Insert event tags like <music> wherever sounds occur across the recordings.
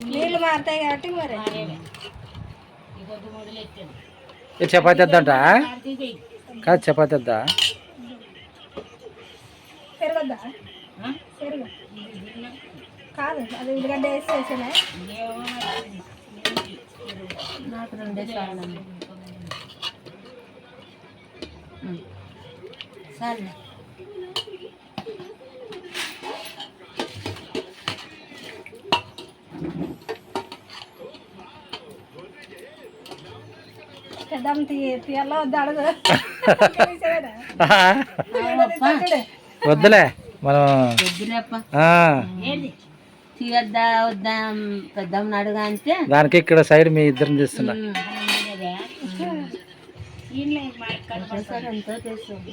నీళ్ళు మారుతాయి కాబట్టి మరి. ఇది చపాతి వద్దంట? కాదు చపాతి వద్దా? పెరగద్దా? పెరుగు. కాదు అది ఉల్లిగడ్డ వేసి వేసేనా? నాకు రెండే చాలు సరే పెద్దాం తీయాలో అడుగు? వద్దులే మనం తీయద్దా వద్దా పెద్దమ్మ అడుగా అంటే? దానికి ఇక్కడ సైడ్ మీ ఇద్దరిని చేస్తున్నా సరే ఎంతో చేస్తుంది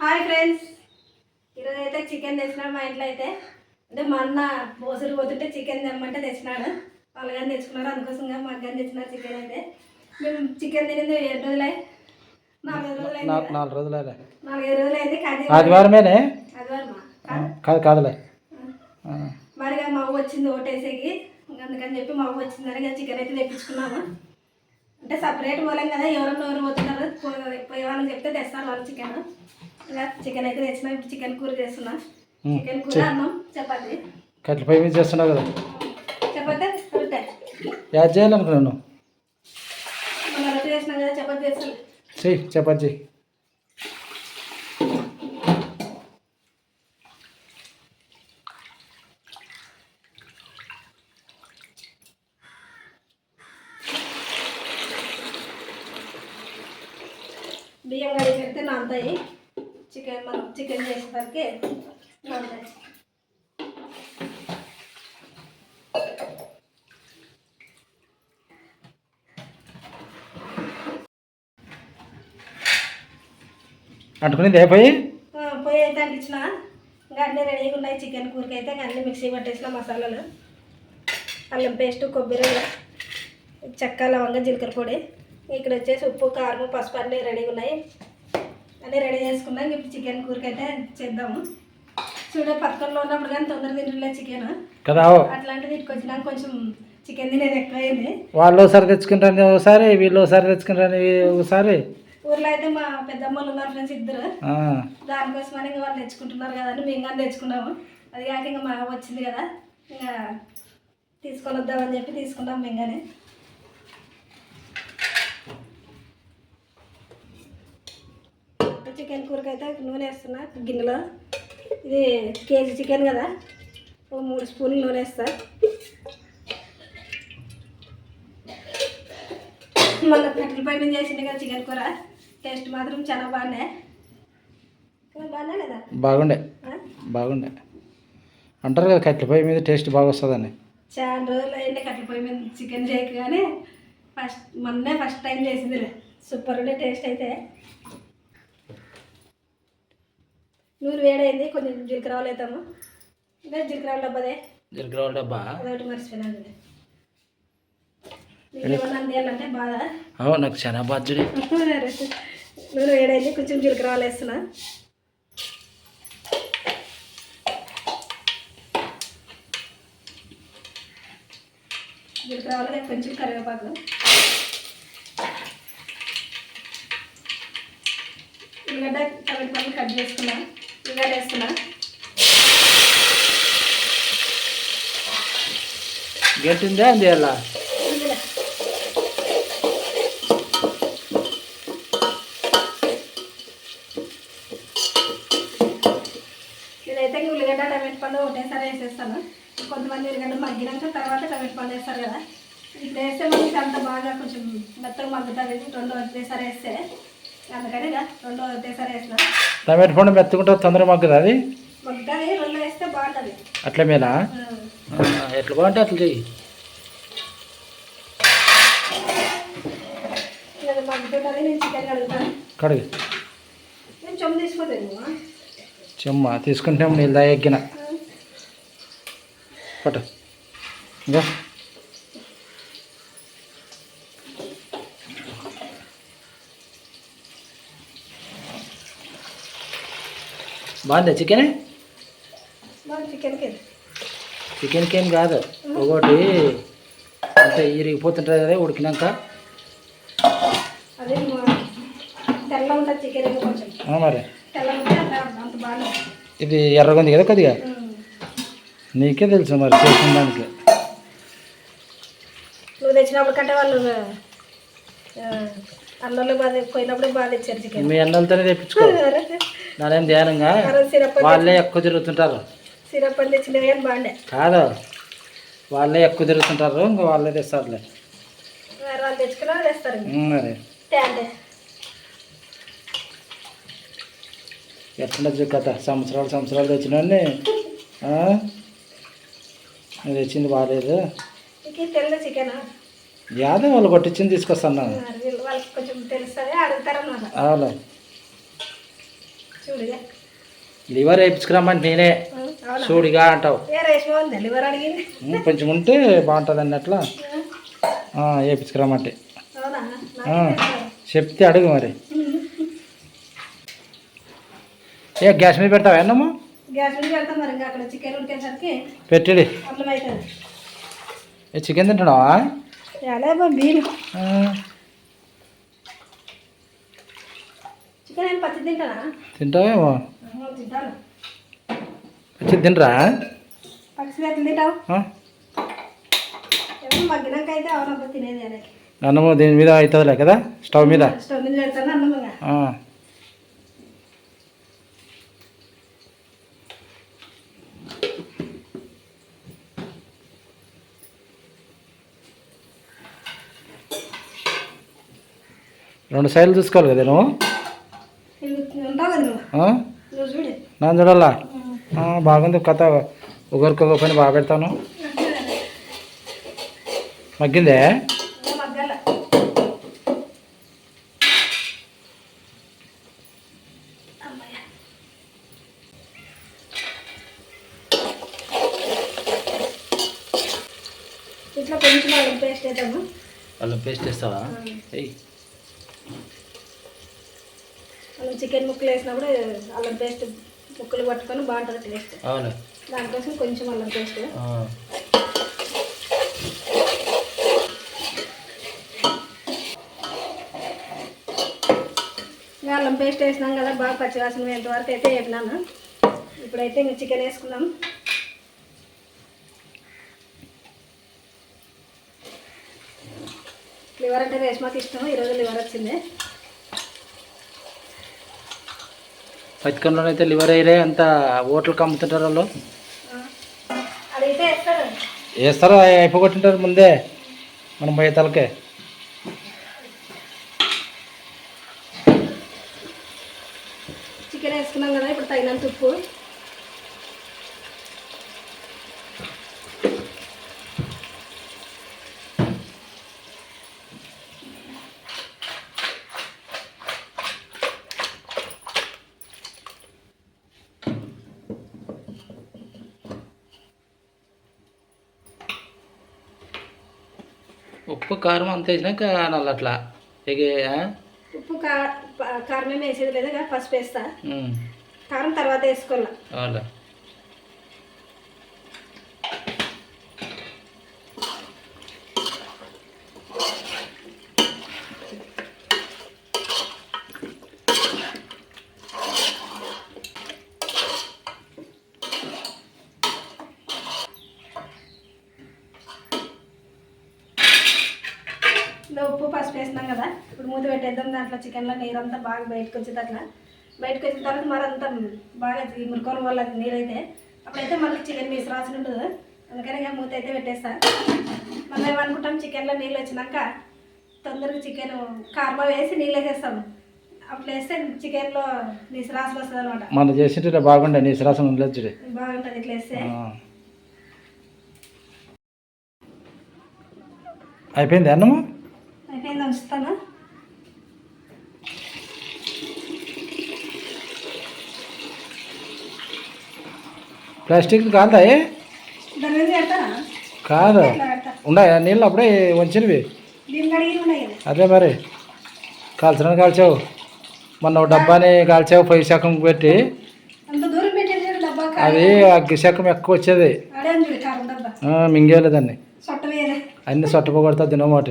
హాయ్ ఫ్రెండ్స్ ఈరోజు అయితే చికెన్ తెచ్చినాడు మా ఇంట్లో అయితే. అంటే మా అన్న బోసులు పోతుంటే చికెన్ తెమ్మంటే తెచ్చినాడు. వాళ్ళు కానీ తెచ్చుకున్నారు. అందుకోసంగా మాకు కానీ తెచ్చినారు చికెన్ అయితే. మేము చికెన్ తినింది ఏడు రోజులై నాలుగు రోజులే నాలుగైదు రోజులు అయింది ఆదివారమేనే? కాదు కాదు కాదులే. ఆ. మరిగా మా అవ్వ వచ్చింది ఓటేసేకి. అందుకని చెప్పి మా అవ్వ వచ్చిందని చికెన్ అయితే తెప్పించుకున్నాము. అంటే సపరేట్ పోలేం కదా. ఎవరన్నా ఎవరు పోతున్నారు. పోయే వాళ్ళకి చెప్తే తెస్తారు వాళ్ళు చికెన్ చికెన్ అయితే తెచ్చినా. ఇప్పుడు చికెన్ కూర చేస్తున్నా. చికెన్ కూర అన్నం చపాతి. కట్ల పొయ్యి మీద చేస్తున్నావు కదా. చపాతి యాడ్ చేయాలనుకున్నాను చేసినాం కదా చపాతి చేస్తాను చెయ్యి చపాతి చెయ్యి బియ్యం కడిగి పెడితే నానతాయి చికెన్ మనం చికెన్ చేసేసరికి పొయ్యి ఆ, పొయ్యి అయితే అంటించిన. ఇంకా అన్నీ రెడీగా ఉన్నాయి. చికెన్ కూరకి అయితే అన్నీ మిక్సీ పట్టేసిన మసాలాలు. అల్లం పేస్ట్ కొబ్బరి చెక్క లవంగ జీలకర్ర పొడి. ఇక్కడ వచ్చేసి ఉప్పు కారం పసుపు అన్నీ రెడీగా ఉన్నాయి. అన్నీ రెడీ చేసుకున్నాం ఇప్పుడు చికెన్ కూరకి అయితే చేద్దాము. చూడే పక్కనలో ఉన్నప్పుడు కానీ తొందరగా తింటుండే చికెన్. కదా. అట్లాంటిది ఇటుకు వచ్చినాక కొంచెం చికెన్ తినేది ఎక్కువైంది. వాళ్ళు ఒకసారి తెచ్చుకుంటారని ఒకసారి వీళ్ళు ఒకసారి తెచ్చుకుంటారని ఒకసారి ఊర్లో అయితే మా పెద్దమ్మలు ఉన్నారు ఫ్రెండ్స్ ఇద్దరు. దానికోసమని ఇంకా వాళ్ళు తెచ్చుకుంటున్నారు కదా అని మేము కానీ తెచ్చుకున్నాము. అది కాక ఇంకా మా వచ్చింది కదా ఇంకా తీసుకొని వద్దామని చెప్పి తీసుకున్నాం మేము కానీ. చికెన్ కూరకి అయితే నూనె వేస్తున్నా గిన్నెలో. ఇది కేజీ చికెన్ కదా. ఓ మూడు స్పూన్లు నూనె వేస్తా. మళ్ళీ కట్టెల పై మీద చేసింది కదా చికెన్ కూర. టేస్ట్ మాత్రం చాలా బాగున్నాయి. బాగున్నా బాగుండే? బాగుండే. అంటారు కదా కట్టెల పొయ్యి మీద టేస్ట్ బాగా వస్తుందని చాలా రోజులు అయింది కట్టెల పొయ్యి మీద చికెన్ చేయక కానీ ఫస్ట్ మొన్నే ఫస్ట్ టైం చేసిందిలే. సూపర్ ఉండే టేస్ట్ అయితే. నూనె వేడైంది కొంచెం జీలకర్ర ఆవాలు వేద్దాము. ఇదే జీలకర్ర ఆవాలు డబ్బాదే. జీలకర్ర డబ్బా? అదొకటి మర్చిపోయినాను అందియాలంటే బాధ. ఓ నాకు చాలా బాధ్యుడే <laughs> నూనె వేడైంది కొంచెం జీలకర్ర ఆవాలు వేస్తున్నా. జీలకర్ర ఆవాలు కొంచెం కరివేపాకు. ఉల్లిగడ్డ టమాటా కట్ చేసుకున్నా. ఉల్లిగడ్డ వేస్తున్నా గెలిచిందే అంది అలా? ఇంక ఉల్లిగడ్డ టమాటా పండు ఒకటేసారి వేసేస్తాను. కొంతమంది ఉల్లిగడ్డ మగ్గినాక తర్వాత టమాటా పండు వేస్తారు కదా. ఇప్పుడు వేస్తే మనకి అంత బాగా కొంచెం మెత్తగా మగ్గుతుంది. రెండు ఒకటేసారి వేస్తే అందుకని ఇక రెండు ఒకటేసారి వేసిన. టమాటో పండు మెత్తుకుంటే తొందరగా మగ్గుతుంది అది? మగ్గు ఉంటుంది రెండు వేస్తే బాగుంటుంది. అట్లా మేనా ఎట్లా బాగుంటే అట్లా చెయ్యి. అది మగ్గుతుంటుంది నేను చికెన్ కడుగుతాను. కడిగి. నేను చెమ్మ తీసుకుంటే నీళ్ళు ఎగ్గిన పట్టు. ఇంకా బాగుందా చికెన్? చికెన్కి ఏం కాదు. ఒకటి అంటే ఇరిగిపోతుంటుంది కదా ఉడికినాక. మరి? ఇది ఎర్రగా ఉంది కదా కొద్దిగా? నీకే తెలుసు మరి చేసిన దానికి. నువ్వు తెచ్చినప్పుడు కంటే వాళ్ళు పోయినప్పుడు చికెన్. మీ అన్నలతోనే తెప్పించుకో. నానేం ధ్యానంగా? <laughs> వాళ్ళే ఎక్కువ తిరుగుతుంటారు. సిరప్ అని తెచ్చినవి కానీ బాగుండే కాదు. వాళ్ళే ఎక్కువ తిరుగుతుంటారు ఇంకా వాళ్ళే తెస్తారులే. వేరే వాళ్ళు తెచ్చుకున్నా తెస్తారు మరి. ఎట్లుండదు కథ. సంవత్సరాలు సంవత్సరాలు తెచ్చినోడిని తెచ్చింది బాగాలేదు చికెన్? యాదో వాళ్ళు కొట్టించింది తీసుకొస్తాను వాళ్ళకి కొంచెం తెలుస్తుంది అడుగుతారన్నమాట అవును. చూడుగా లివర్ వేయించుకురమ్మంటే నేనే. చూడిగా అంటావు. లివర్ అడిగింది. కొంచెం ఉంటే బాగుంటుంది అన్నట్ల. వేయించుకురమ్మంటే ఆ, చెప్తే అడుగు మరి. ఏ గ్యాస్ మీద పెడతావా అన్నమ్మా గ్యాస్ మీద పెడతాం మరి ఇంకా అక్కడ చికెన్ ఉడికేసరికి పెట్టిడి. అల్లం అవుతుంది ఏ చికెన్ తింటున్నావా? ఎలా బీను ఆ, చికెన్ ఏం పచ్చి తింటానా తింటావేమో. తింటాను వచ్చి తినరా పచ్చి ఎట్లా తింటావు? మగ్గినాక అయితే అవునబ్బా తినేది అన్నము దీని మీద అవుతుందిలే కదా? స్టవ్ మీద? స్టవ్ మీద పెడతాను రెండు సైడ్లు చూసుకోవాలి కదా నువ్వు? ఇవి ఉంటావు కదా నువ్వు ఆ? నువ్వు చూడు. నా చూడాలా? ఆ, బాగుంది కథ. ఒకరికొక పని బాగా పెడతాను. మగ్గిందే. ఇట్లా కొంచెం అల్లం పేస్ట్ వేద్దాము? అల్లం పేస్ట్ వేస్తావా ఎయ్ మనం చికెన్ ముక్కలు వేసినప్పుడు అల్లం పేస్ట్ ముక్కలు పట్టుకొని బాగుంటుంది టేస్ట్. అవును. దానికోసం కొంచెం అల్లం పేస్ట్. అల్లం పేస్ట్ వేసినాం కదా బాగా పచ్చివాసన ఎంతవరకు అయితే వేపినాను. ఇప్పుడైతే ఇంకా చికెన్ వేసుకుందాం. లివర్ అంటే రేష్మాకి ఇష్టం ఈరోజు లివర్ వచ్చింది. అయితే లివర్ అయ్యే అంత ఓట్లకు అమ్ముతుంటారు వాళ్ళు. వేస్తారు వేస్తారా? అయిపోగొట్టింటారు ముందే మనం పోయే తలకే చికెన్ వేసుకున్నాం కదా ఇప్పుడు తగినంత ఉప్పు ఉప్పు కారం అంత వేసినాక నల్ల అట్లా? ఉప్పు కారం వేసేది లేదు పసుపు వేస్తా. కారం తర్వాత వేసుకోవాలా అవునులే ఇలా ఉప్పు పసుపు వేసినాం కదా ఇప్పుడు మూత దాంట్లో చికెన్లో నీరు అంతా బాగా బయటకు వచ్చేది అట్లా. బయటకు వచ్చిన తర్వాత మరి అంతా బాగా మురుకోవడం వల్ల అది నీరు అయితే అప్పుడైతే మనకి చికెన్ పీస్ రాసి ఉంటుంది. అందుకని ఇక మూత అయితే పెట్టేస్తా. మళ్ళీ ఏమనుకుంటాం చికెన్లో నీళ్ళు వచ్చినాక తొందరగా చికెన్ కారం వేసి నీళ్ళు వేసేస్తాం అప్పుడు వేస్తే చికెన్లో నిసరాసులు వస్తుంది అనమాట మన చేసింటే బాగుండే నీ శ్రాసం ఉండలేదు బాగుంటుంది ఇట్లా వేస్తే. అయిపోయింది అన్నము? అయిపోయింది ఉంచుతాను? ప్లాస్టిక్ పెడతానా? కాదు? ఉన్నాయా? నీళ్ళు అప్పుడే వంచినవి. అదే మరి. కాల్చడం కాల్చావు. మొన్న ఒక డబ్బాని కాల్చావు పొయ్యి శాఖం పెట్టి. అది అగ్గి శాఖం ఎక్కువ వచ్చేది. వేరే అన్ని. సొట్టపోగొడతా దినమాట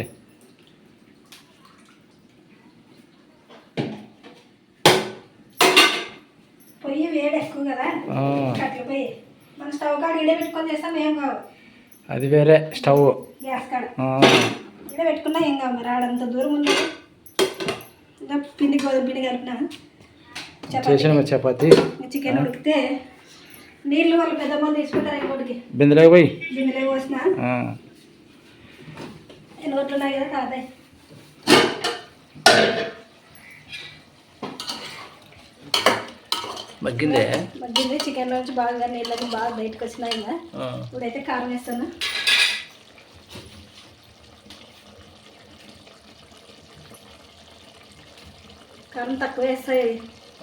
పొయ్యి వేడి ఎక్కువ కదా కట్టెల పొయ్యి మన ఇడే పెట్టుకొని చేస్తాం ఏం కావు అది వేరే స్టవ్. గ్యాస్ కాడ. ఇడే పెట్టుకున్నా ఏం కావు మరి ఆడంత దూరం ఉంది పిండి గోధుమ పిండి కలిపిన. చేసిన చపాతి. చికెన్ ఉడికితే నీళ్ళు వాళ్ళు పెద్ద మంది తీసుకుంటారు ఇంకోటికి బిందెలో పోయి. బిందెలో పోసిన. నోట్లు ఉన్నాయి కదా తాతాయి మగ్గిందే? మగ్గింది. చికెన్ నుంచి బాగా నీళ్ళని బాగా బయటకు వచ్చినాయి ఇంకా. ఇప్పుడైతే కారం వేస్తాను కారం తక్కువ వేస్తాయి.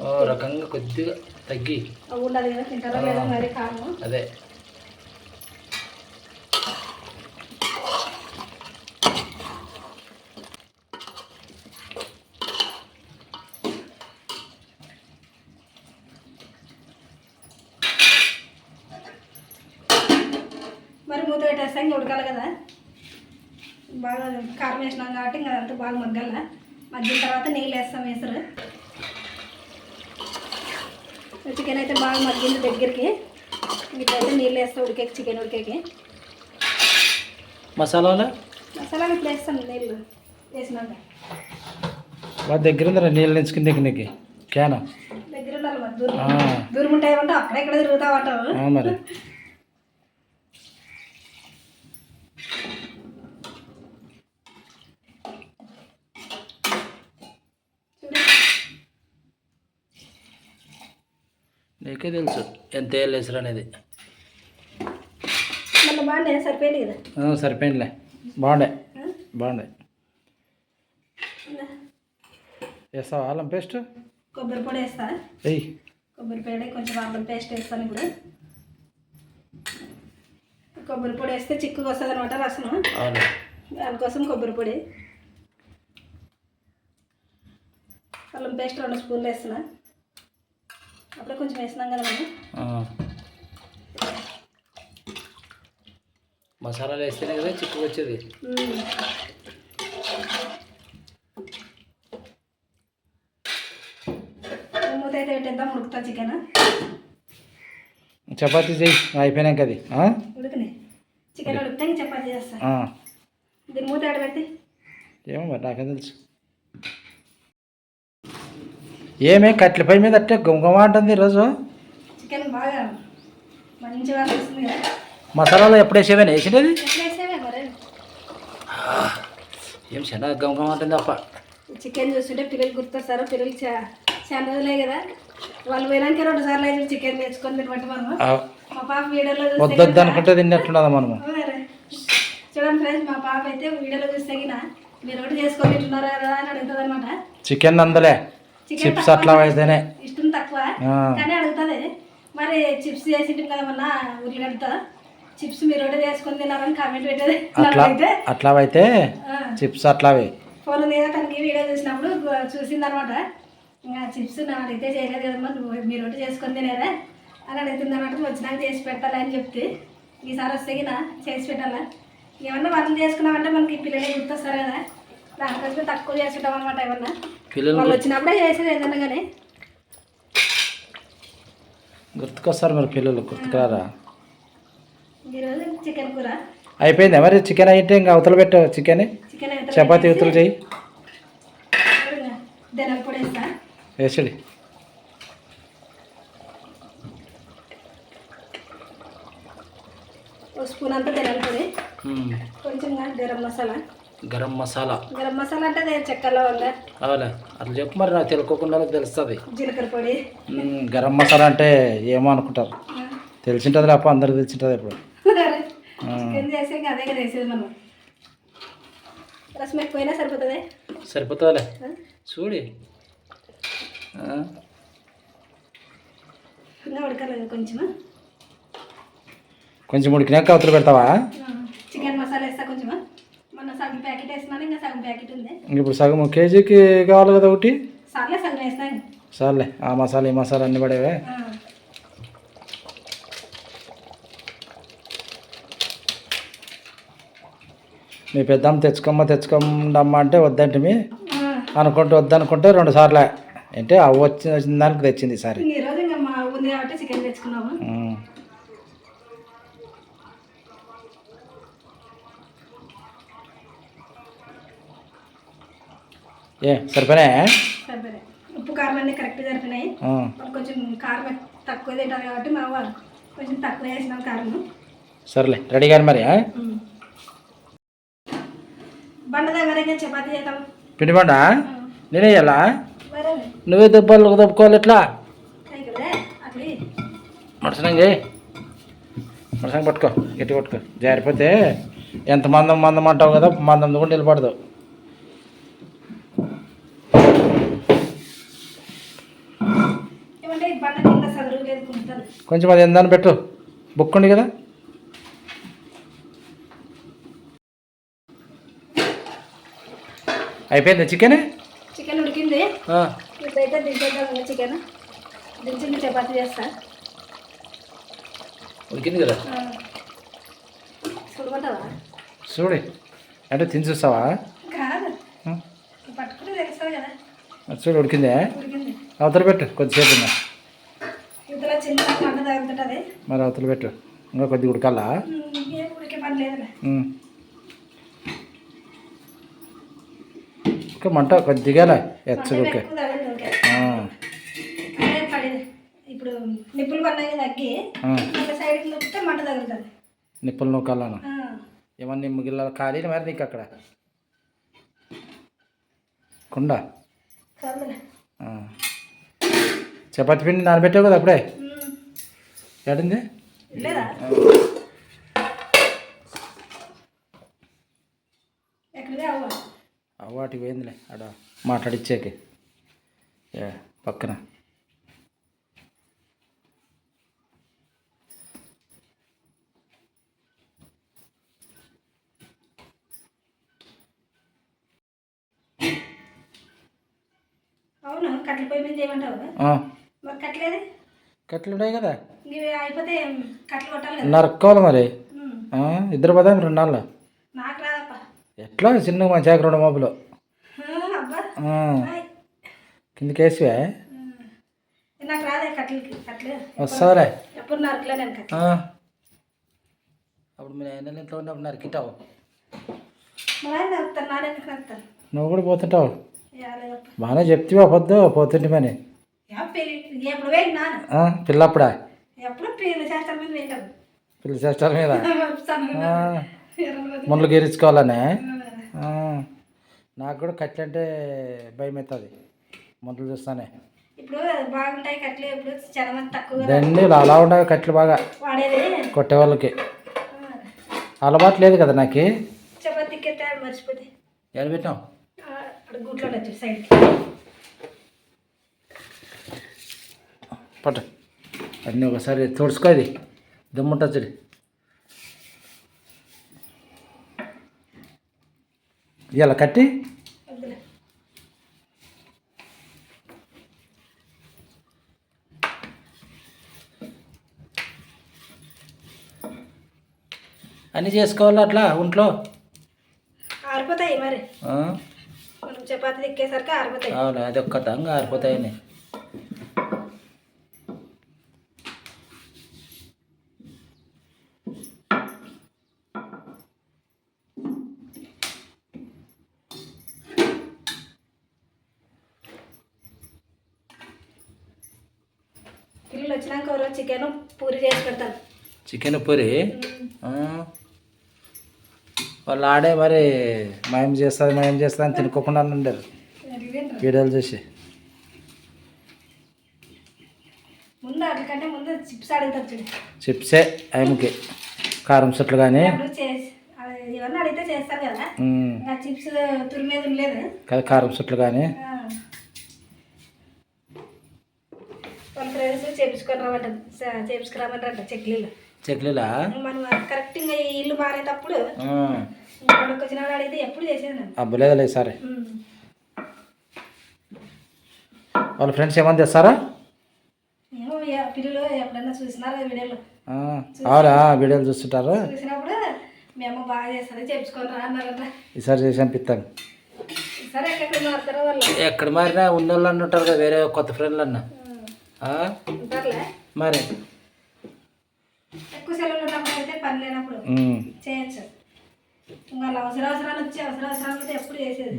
ఓ రకంగా కొద్దిగా తగ్గి. అవి ఉండదు కదా తింటారా లేదా మరి కారం? అదే మరి మూత పెట్టేస్తాం ఇంకా ఉడకాలి కదా బాగా కారం వేసినాం కాబట్టి ఇంకా అంతా బాగా మగ్గాల మగ్గిన తర్వాత నీళ్ళు వేస్తాం వేసరు చికెన్ అయితే బాగా మగ్గింది దగ్గరికి ఇప్పుడైతే నీళ్ళు వేస్తాం ఉడికే చికెన్ ఉడికేకి మసాలాలు? మసాలాలు ఇప్పుడు వేస్తాను నీళ్ళు వేసినాక. వాడి దగ్గర ఉందిరా నీళ్ళు నెంచుకుని నీకు నీకు. క్యాన్. దగ్గర దూరం. అక్కడెక్కడ తిరుగుతా ఉంటావు ఆ మరి. నీకే తెలుసు ఎంత వేయలేసరు అనేది. సరిపోయింది కదా సరిపోయిందిలే. బాగుండే? బాగుండే. వేస్తావా అల్లం పేస్ట్? కొబ్బరి పొడి వేస్తా. ఎయ్ కొబ్బరి పొడి కొంచెం అల్లం పేస్ట్ వేస్తాను ఇప్పుడు. కొబ్బరి పొడి వేస్తే చిక్కుగా వస్తుంది అనమాట రసం దానికోసం కొబ్బరి పొడి. అల్లం పేస్ట్ రెండు స్పూన్లు వేస్తున్నా. అప్పుడే కొంచెం వేసినాం కదా మనం మసాలాలు వేస్తేనే కదా చిక్కు వచ్చేది. చపాతీ చెయ్యి అయిపోయినాక అది చికెన్ ఉడికితే ఇంక చపాతీ చేస్తా. ఆ. దీని మూత ఆడ పెట్టి ఏమో మరి నాకేం తెలుసు. ఏమే కట్ల పై మీద అట్టే గుమగుమ అంటుంది ఈరోజు? చికెన్ బాగా మంచిగా అనిపిస్తుంది కదా. మసాలాలు ఎప్పుడు వేసేవేనా? వేసినది ఎట్లా వేసేవే మరి? ఏం చిన్న గుమగుమ అంటుంది అప్ప. చికెన్ చూస్తుంటే పిల్లలు గుర్తొస్తారు పిల్లలు చాలా రోజులే కదా. వాళ్ళు పోయినాక రెండు సార్లు అయితే చికెన్ తెచ్చుకొని తినబట్టి మనము ఆ, మా పాప వీడియోలో గిన- అనుకుంటే తిన్నట్టున్నదా మనము. అవునా? చూడండి ఫ్రెండ్స్ మా పాప అయితే వీడియోలో చూస్తే మీరు ఒకటి చేసుకొని తింటున్నారా కదా అని అడుగుతుంది అనమాట చికెన్ అందలే. చిప్స్ అట్లా అయితేనే ఇష్టం తక్కువ. కానీ అడుగుతుంది మరి చిప్స్ చేసింటాం కదా మొన్న ఉల్లిగడ్డతో చిప్స్ మీరు ఒకటే చేసుకొని తిన్నారని కామెంట్ పెట్టేది అట్లా అయితే అట్లా అయితే చిప్స్ అట్లావి. ఫోన్ ఉంది కదా తనకి వీడియో చూసినప్పుడు చూసింది అనమాట ఇంకా చిప్స్ నా అడిగితే చేయలేదు కదమ్మా నువ్వు మీరు ఒకటి చేసుకొని తినేదా అని అడుగుతుంది అనమాట వచ్చినాక చేసి పెట్టాలి అని చెప్తే. ఈసారి వస్తే గిన చేసి పెట్టాలా? ఏమన్నా వంటలు చేసుకున్నామంటే మనకి పిల్లలే గుర్తొస్తారు కదా. దానికోసమే తక్కువ చేసుకుంటాం అనమాట ఏమన్నా. పిల్లలు వాళ్ళు వచ్చినప్పుడే చేసేది ఏదన్నా కానీ గుర్తుకొస్తారు మరి పిల్లలు గుర్తుకురారా? చికెన్ కూర. అయిపోయిందా? మరి చికెన్ అయితే ఇంకా అవతల పెట్టావు చికెన్. చపాతీ పొడి వేస్తా. వేసడి. స్పూన్ అంతా ధనియాల పొడి. కొంచెం గరం మసాలా. గరం మసాలా. గరం మసాలా అంటే అదే చెక్క లవంగ అవులే అట్లా చెప్పు మరి నాకు తెలుకోకుండా తెలుస్తుంది. జీలకర్ర పొడి. గరం మసాలా అంటే ఏమో అనుకుంటారు. తెలిసింటుంది లేకపోతే అందరికి తెలిసింటుంది ఇప్పుడు చికెన్ చేసి అదే కదా వేసేది మనం. రసం ఎక్కువైనా సరిపోతుంది? సరిపోతుందిలే. చూడి. ఇంకా ఉడకలేదు కొంచెం. కొంచెం ఉడికినాక అవతల పెడతావా? చికెన్ మసాలా వేస్తా కొంచెం. మొన్న సగం ప్యాకెట్ వేస్తున్నాను ఇంకా సగం ప్యాకెట్ ఉంది. ఇంక ఇప్పుడు సగం కేజీకి కావాలి కదా ఒకటి? సర్లే సగం వేస్తాను. సర్లే. ఆ మసాలా ఈ మసాలా అన్ని పడేవే. మీ పెద్దమ్మ తెచ్చుకోమ్మ తెచ్చుకోమ్మా అంటే వద్దంటే అనుకుంటే వద్దనుకుంటే రెండు సార్లు. అంటే అవ్వ వచ్చి వచ్చిన దానికి తెచ్చింది ఈసారి మా ఉమ్. ఏ సరిపోయి ఉప్పు కారం అన్నీ కరెక్ట్ సరిపోయినాయి. కొంచెం కారం తక్కువ తింటారు కాబట్టి మా కొంచెం తక్కువ వేసినాం కారం సర్లే రెడీ కానీ మరి ఆ? బండ దగ్గర ఇంకా చపాతీ చేద్దాం పిండి పండ నేనే మరి నువ్వే దెబ్బలు దెబ్బకోవాలి ఎట్లా అయి కదా అట్లే మడసనం చేయి. మడసనం పట్టుకో గట్టి పట్టుకో. జారిపోతే ఎంత మందం మందం అంటావు కదా మందం కూడా నిలబడదు. కొంచెం అది ఎందాన్ని పెట్టు. బుక్ ఉంది కదా. అయిపోయింది చికెన్ చికెన్ ఉడికింది. ఇప్పుడైతే దించేద్దాం చికెన్ దించింది చపాతీ చేస్తా. ఉడికింది కదా? చూడమంటావా? చూడు. అంటే తిని చూస్తావా? కాదు. పట్టుకుని చూడు ఉడికిందే? అవతల పెట్టు కొద్దిసేపు మరి అవతల పెట్టు. ఇంకా కొద్దిగా ఉడకాలా? ఉడికే పని మంట కొద్దిగా ఎచ్చగా ఓకే ఎక్కువ తగిలింది ఓకే ఆ, అదే పడింది. ఇప్పుడు నిప్పులు ఆ. మళ్ళీ సైడ్కి నొక్కితే మంట తగులుతుంది. నిప్పులు నూకాలను ఆ, ఏమన్నా మిగిలిన ఖాళీ మరి నీకు అక్కడ? కుండ. చపాతి పిండి నానబెట్టావు కదా అప్పుడే? ఏడింది? లేదా ఎక్కడిదే అవ్వ వాటికి పోయిందిలే ఆడ మాట్లాడిచ్చాకి. పక్కన. ఉన్నాయి కదా. నరుక్కోవాలి మరి. ఇద్దరు పదాం రెండు నాళ్ళు. ఎట్లా? చిన్నగా మంచిగా రెండు మోపులు. అబ్బా ఆ, ఆయ్. కిందకి వేసివే ఉమ్, నాకు రాదే కట్టలకి కట్టలే. వస్తావులే. ఎప్పుడు నరకలే నేను కట్టలు ఆ. అప్పుడు మీ ఆయన ఇంట్లో ఉన్నప్పుడు నరికిటావు. నువ్వు కూడా పోతుంటావు. బాగానే చెప్తివా పొద్దు నాన్న ఆ, పిల్లప్పుడా? పిల్ల చేష్టాల మీద. ముళ్ళు <laughs> గీరించుకోవాలనే నాకు కూడా కట్లు అంటే భయం అవుతుంది ముళ్ళు చూస్తానే. ఇప్పుడు బాగుంటాయి కట్టలు ఇప్పుడు చాలా మంది తక్కువ దండి అలా ఉండవు కట్లు బాగా. కొట్టే వాళ్ళకి అలవాటు లేదు కదా నాకు. చపాతీ తిక్కేస్తే మర్చిపోతే. ఎక్కడ పెట్టాం గుట్లో సైడ్కి పట్టు. అన్నీ ఒకసారి తుడుచుకో ఇది. దమ్ముంటుంది చూడు. ఇవాళ కట్టి వద్దులే అన్నీ చేసుకోవాలి అట్లా ఒంట్లో? ఆరిపోతాయి మరి. ఆ? మనం చపాతీ తిక్కేసరికి ఆరిపోతాయి. అవును అది ఒక్క తంగా ఆరిపోతాయని. పిల్లలు వచ్చినాక చికెన్ పూరి చేసి పెడతాను చికెన్ పూరి. వాళ్ళు ఆడే మరి మయం చేస్తుంది మయం చేస్తుంది అని తినుకోకుండా ఉండరు. వీడియోలు చూసి. ముందు అట్లకంటే ముందు చిప్స్ ఆయనకి కారం చెట్లు కానీ. కదా. కారం చెట్లు కానీ. చేపించుకొని రమ్మంట చేపించుకురామంటారంట చెక్లీలు. చెట్లులా? మనం కరెక్ట్ ఇంకా ఈ ఇల్లు మారేటప్పుడు ఎప్పుడు చేసేది? నేను అబ్బలేదులే సరే. వాళ్ళ ఫ్రెండ్స్ ఏమని తెస్తారా పిల్లలు చూసినారు వీడియోలో? అవునా? వీడియోలు చూస్తుంటారు? చూసినప్పుడు మేము బాగా ఈసారి చేసి సరే ఎక్కడ మారినా ఉన్న వాళ్ళు అన్న ఉంటారు కదా వేరే కొత్త ఫ్రెండ్లు అన్న. మరి? ఎక్కువ సెలవులు ఉన్నప్పుడు అయితే పని లేనప్పుడు. చేయొచ్చు.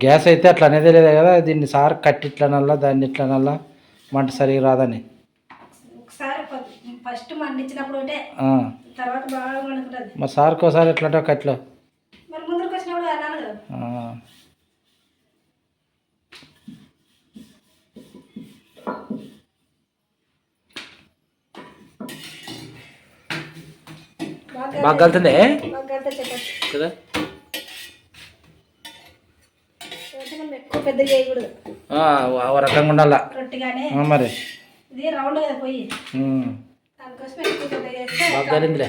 గ్యాస్ అయితే అట్లా అనేది లేదు కదా దీన్ని సార్ కట్టి ఇట్లా నల్లా దాన్ని ఇట్లా నల్లా మంట సరిగా రాదని. ఒకసారి ఫస్ట్ మండించినప్పుడు. తర్వాత బాగా మరి సార్కి ఒకసారి ఎట్లా అంటే కట్లో. మరి వచ్చినప్పుడు బాగా కలుతుంది కదా? రకంగా ఉండాలా. మరి. బాగా కలిందిలే.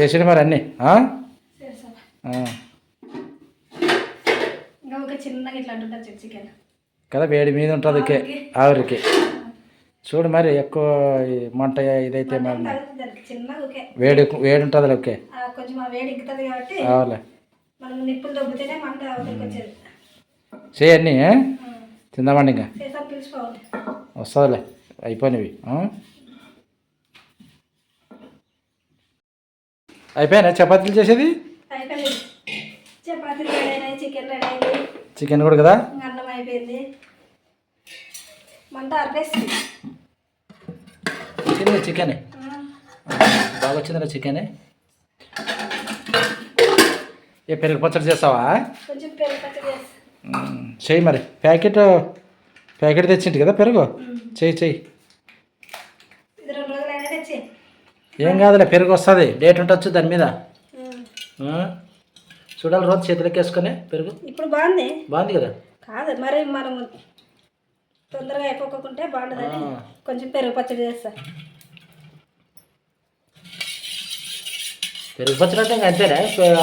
చేసిండు మరి అన్నీ. ఇంకా ఒక చిన్నగా ఇట్లా అంటుంటారు చికెన్. కదా వేడి మీద ఉంటుంది ఓకే ఆవిరికి. చూడు మరి ఎక్కువ మంట ఇదైతే మరి. వేడి వేడి ఉంటుంది ఓకే వచ్చేది. చేయన్ని తిందామండి ఇంకా. వస్తుందిలే అయిపోయినవి? అయిపోయినా చపాతీలు చేసేది? చపాతీలు రెడీ అయినాయి చికెన్ రెడీ అయింది. చికెన్ కూడా కదా? అన్నం అయిపోయింది. మంట చికెన్ బాగా వచ్చిందిరా చికెన్. ఏ పెరుగు పచ్చడి చేస్తావా? కొంచెం పెరుగు పచ్చడి చేస్తా. మ్మ్. చెయ్యి మరి. ప్యాకెట్ ప్యాకెట్ తెచ్చింటి కదా పెరుగు? చెయ్యి చెయ్యి. ఏం కాదులే పెరుగు వస్తుంది. డేట్ ఉండొచ్చు దాని మీద? చూడాలి రోజు చేతులకి వేసుకొని పెరుగు. ఇప్పుడు బాగుంది. బాగుంది కదా? కాదు మరి మనం తొందరగా అయిపోకుంటే బాగుంటుందని ఆ. కొంచెం పెరుగు పచ్చడి చేస్తా. పెరుగు పచ్చడి అంటే ఇంకా అంతేనా?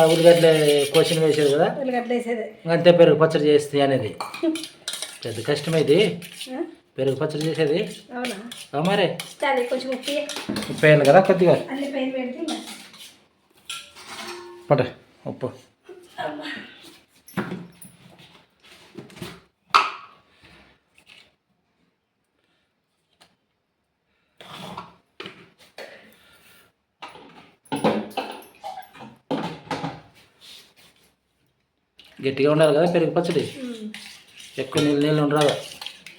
ఉల్లిగడ్డలు కోసిన వేసేది కదా? ఉల్లిగడ్డ వేసేది. ఇంకా అంతే పెరుగు పచ్చడి చేస్తుంది అనేది. <laughs> పెద్ద కష్టమే ఇది? పెరుగు పచ్చడి చేసేది. అవునా? మరి. కొంచెం ఉప్పి ఉప్పు వేయాలి కదా కొద్దిగా? అన్ని పైన గట్టిగా ఉండాలి కదా పెరుగు పచ్చడి. ఎక్కువ నీళ్ళు నీళ్ళు ఉండరాదు?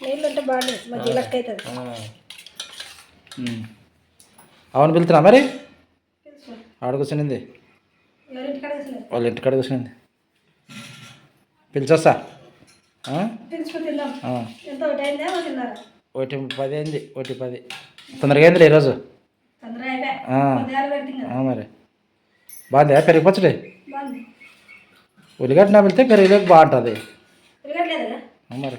నీళ్ళు ఉంటే మధ్య లెక్క అవుతుంది. అవును పిలుతున్నా మరి? తెలుసు వాళ్ళ ఇంటికాడ కూర్చునింది. పిలిచొస్తా. ఒకటి పది అయింది ఒకటి పది. తొందరగా అయిందిలే ఈరోజు. మరి. బాగుంది? పెరుగు పచ్చడి బాగుంది. ఉల్లిగడ్డ నమిలితే పెరుగులోకి బాగుంటుంది. మరి.